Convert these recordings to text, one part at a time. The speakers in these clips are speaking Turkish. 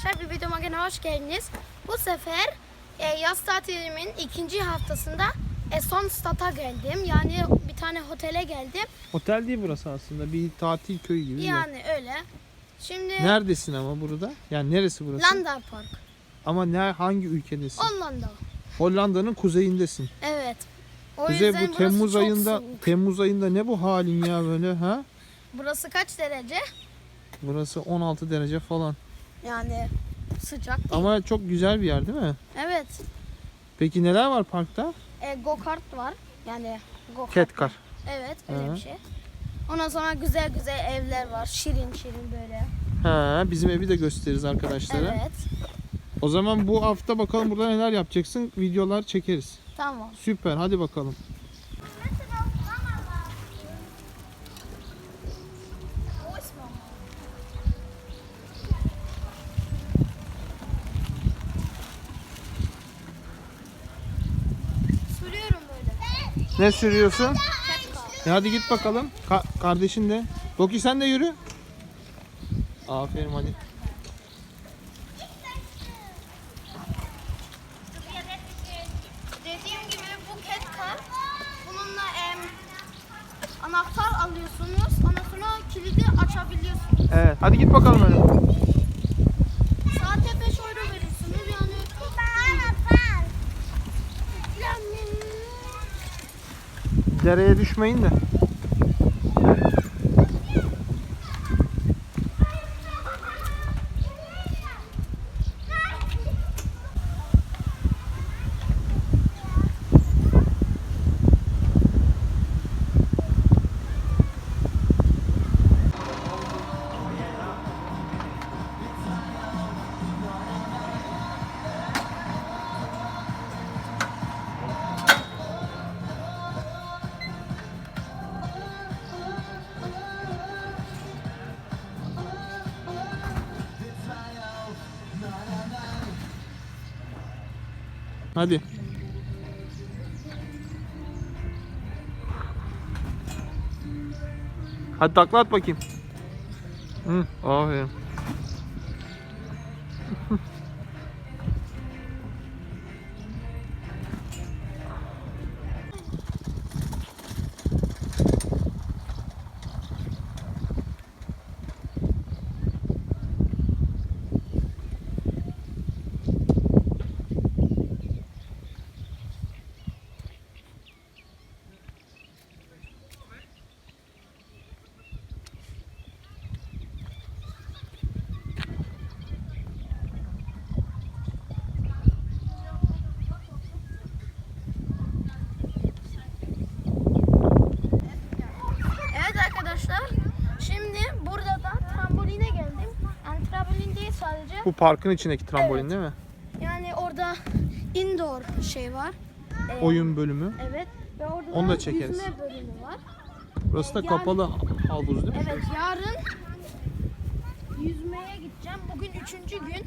arkadaşlar bir videoma gene hoş geldiniz. Bu sefer e, yaz tatilimin ikinci haftasında e, son stata geldim. Yani bir tane otele geldim. Otel değil burası aslında. Bir tatil köyü gibi. Yani öyle. Şimdi Neredesin ama burada? Yani neresi burası? Landa Park. Ama ne hangi ülkedesin? Hollanda. Hollanda'nın kuzeyindesin. Evet. O Kuzey bu Temmuz ayında soğuk. Temmuz ayında ne bu halin ya böyle ha? Burası kaç derece? Burası 16 derece falan. Yani sıcak değil. Ama çok güzel bir yer değil mi? Evet. Peki neler var parkta? E, go kart var. Yani go kart. Ketkar. Evet öyle Hı. bir şey. Ondan sonra güzel güzel evler var. Şirin şirin böyle. Ha, bizim evi de gösteririz arkadaşlara. Evet. O zaman bu hafta bakalım burada neler yapacaksın? Videolar çekeriz. Tamam. Süper hadi bakalım. Ne sürüyorsun? E hadi git bakalım. Ka- kardeşin de. Doki sen de yürü. Aferin hadi. Dediğim gibi bu car. Bununla em, anahtar alıyorsunuz. Ondan sonra kilidi açabiliyorsunuz. Evet hadi git bakalım öyle. Saate 5 euro veriyorsunuz yani. Dereye düşmeyin de. Hadi. Hadi takla at bakayım. Hı, aferin. Evet arkadaşlar. Şimdi burada da tramboline geldim. Yani trambolin değil sadece. Bu parkın içindeki trambolin Evet. değil mi? Yani orada indoor şey var. Ee, Oyun bölümü. Evet. Ve orada Onu da çekeriz. yüzme bölümü var. Burası da Yani- kapalı havuz değil mi? Evet yarın yüzmeye gideceğim. Bugün üçüncü gün.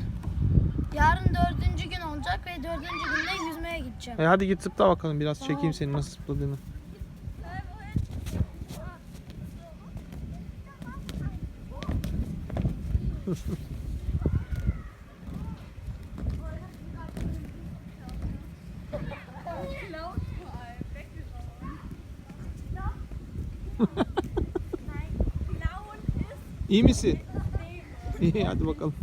Yarın dördüncü gün olacak ve dördüncü günde yüzmeye gideceğim. E hadi git zıpla bakalım biraz çekeyim seni nasıl zıpladığını. İyi misin? İyi hadi bakalım.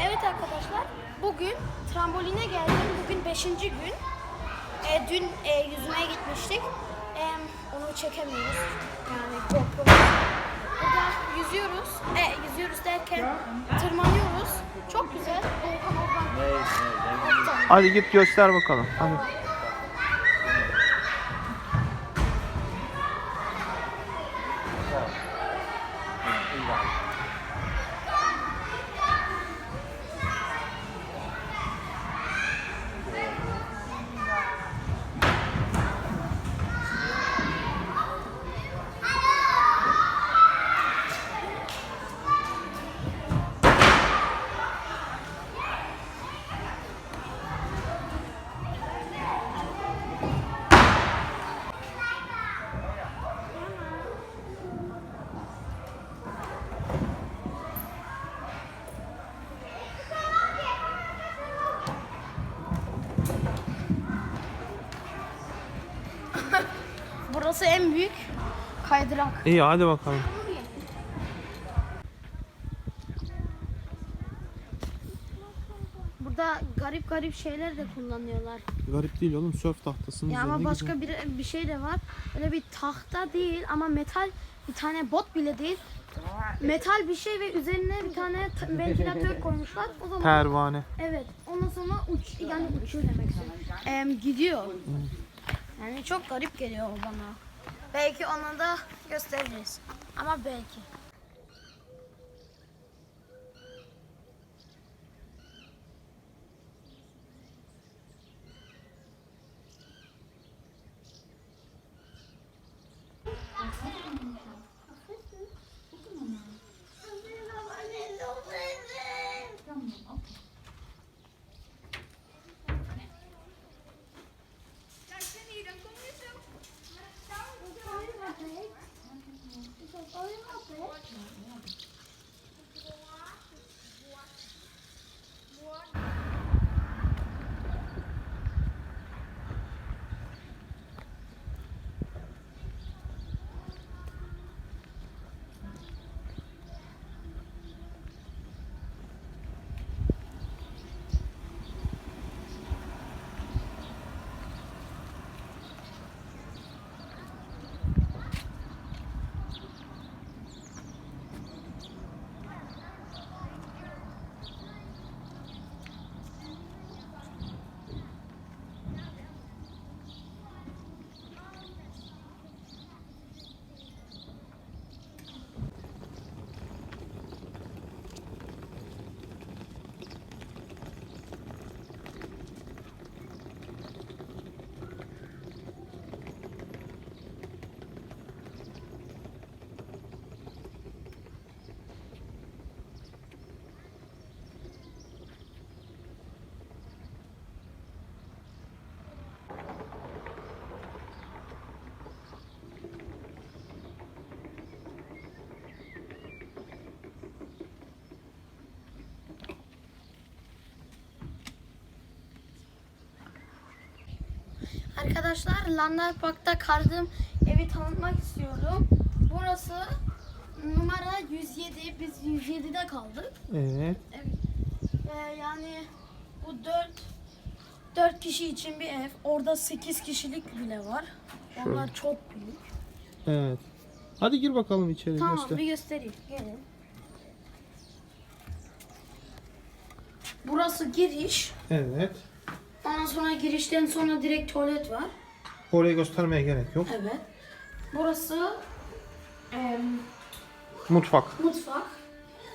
Evet arkadaşlar bugün tramboline geldim. Bugün beşinci gün. E, dün e, yüzmeye gitmiştik. E, onu çekemiyoruz. Yani GoPro. Burada yüzüyoruz. E, yüzüyoruz derken tırmanıyoruz. Çok güzel. Alttan. Hadi git göster bakalım. Hadi. Burası en büyük kaydırak. İyi hadi bakalım. Burada garip garip şeyler de kullanıyorlar. Garip değil oğlum surf tahtasının Ya ama üzerinde başka gidiyor. bir bir şey de var. Öyle bir tahta değil ama metal bir tane bot bile değil. Metal bir şey ve üzerine bir tane t- ventilatör koymuşlar. O zaman Pervane. evet. Ondan sonra uç yani uçuyor demek. Em, gidiyor. Yani çok garip geliyor o bana. Belki onu da gösteririz. Ama belki. 떨려. Arkadaşlar Landa Park'ta kaldığım evi tanıtmak istiyorum. Burası numara 107. Biz 107'de kaldık. Evet. Evet. Ee, yani bu 4 4 kişi için bir ev. Orada 8 kişilik bile var. Onlar çok büyük. Evet. Hadi gir bakalım içeri Tamam göster. bir göstereyim. Gelin. Burası giriş. Evet. Sonra girişten sonra direkt tuvalet var. Orayı göstermeye gerek yok. Evet. Burası em, Mutfak. mutfak.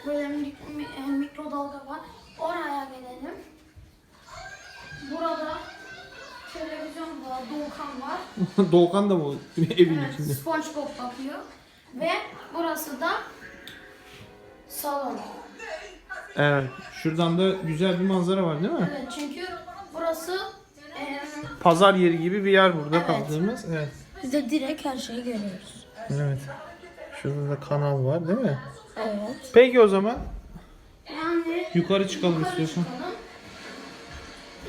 Böyle mi- mi- e, mikrodalga var. Oraya gelelim. Burada televizyon var, Doğukan var. Doğukan da mı evin Evet, içinde? SpongeBob bakıyor. Ve burası da salon. Evet. Şuradan da güzel bir manzara var değil mi? Evet çünkü burası em, Pazar yeri gibi bir yer burada Evet. kaldığımız. Evet. biz de direkt her şeyi görüyoruz. Evet. Şurada da kanal var değil mi? Evet. Peki o zaman Yani yukarı çıkalım yukarı istiyorsan. çıkalım.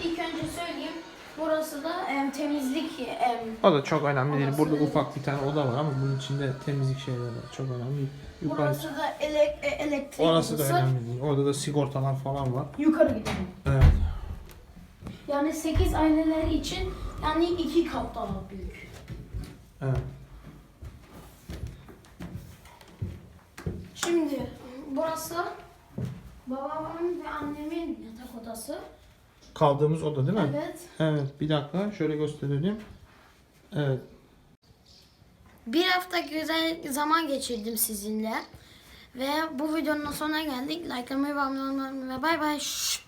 İlk önce söyleyeyim. Burası da em, temizlik em, O da çok önemli değil. Burada ufak bir tane oda var ama bunun içinde temizlik şeyler var. Çok önemli değil. Yukarı Burası da elek, e, elektrik Orası da odası. önemli değil. Orada da sigortalar falan var. Yukarı gidelim. Evet. Yani 8 aileler için yani iki kat daha büyük. Evet. Şimdi burası babamın ve annemin yatak odası. Kaldığımız oda değil mi? Evet. Evet. Bir dakika şöyle gösterelim. Evet. Bir hafta güzel zaman geçirdim sizinle. Ve bu videonun sonuna geldik. Like, abone olmayı ve bay bay. Şşş.